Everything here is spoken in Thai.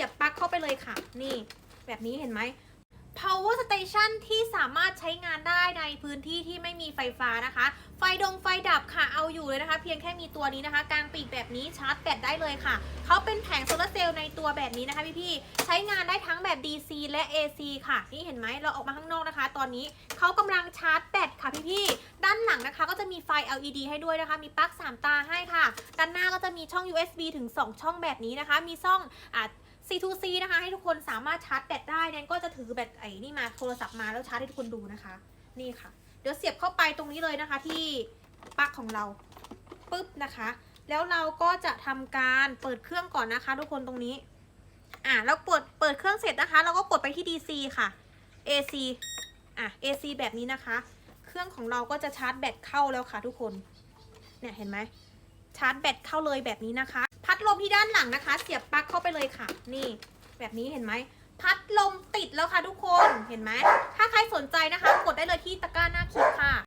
สียบปลั๊กเข้าไปเลยค่ะ นี่ แบบนี้เห็นไหม power station ที่สามารถใช้งานได้ในพื้นที่ที่ไม่มีไฟฟ้านะคะ ไฟดงไฟดับค่ะ เอาอยู่เลยนะคะ เพียงแค่มีตัวนี้นะคะกลางปีกแบบนี้ชาร์จแบตได้เลยค่ะ เขาเป็นแผงโซลาร์เซลล์ในตัวแบบนี้นะคะพี่ๆ ใช้งานได้ทั้งแบบ DC และ AC ค่ะ นี่เห็นไหม เราออกมาข้างนอกนะคะ ตอนนี้เขากำลังชาร์จแบตค่ะพี่ๆ ด้านหลังนะคะ ก็จะมีไฟ LED ให้ด้วยนะคะ มีปลั๊ก3ตาให้ค่ะ ด้านหน้าก็จะมีช่อง USB ถึง 2 ช่องแบบนี้นะคะ มีช่องอ่า C2C นะคะ ให้ทุกคนสามารถชาร์จแบตได้แนนก็จะถือแบตไอ้นี่มาโทรศัพท์มาแล้วชาร์จให้ทุกคนดูนะคะ นี่ค่ะ เดี๋ยวเสียบเข้าไปตรงนี้เลยนะคะ ที่ปลั๊กของเราปุ๊บนะคะ แล้วเราก็จะทำการเปิดเครื่องก่อนนะคะ ทุกคนตรงนี้ อะแล้วเปิดเปิดเครื่องเสร็จนะคะ เราก็กดไปที่ DC ค่ะ AC อะ AC แบบนี้นะคะ เครื่องของเราก็จะชาร์จแบตเข้าแล้วค่ะ ทุกคนเนี่ยเห็นไหมชาร์จแบตเข้าเลยแบบนี้นะคะ ลมที่ด้านหลังนะคะ เสียบปลั๊กเข้าไปเลยค่ะ นี่ แบบนี้เห็นไหม พัดลมติดแล้วค่ะทุกคน เห็นไหม ถ้าใครสนใจนะคะ กดได้เลยที่ตะกร้าหน้าคลิปค่ะ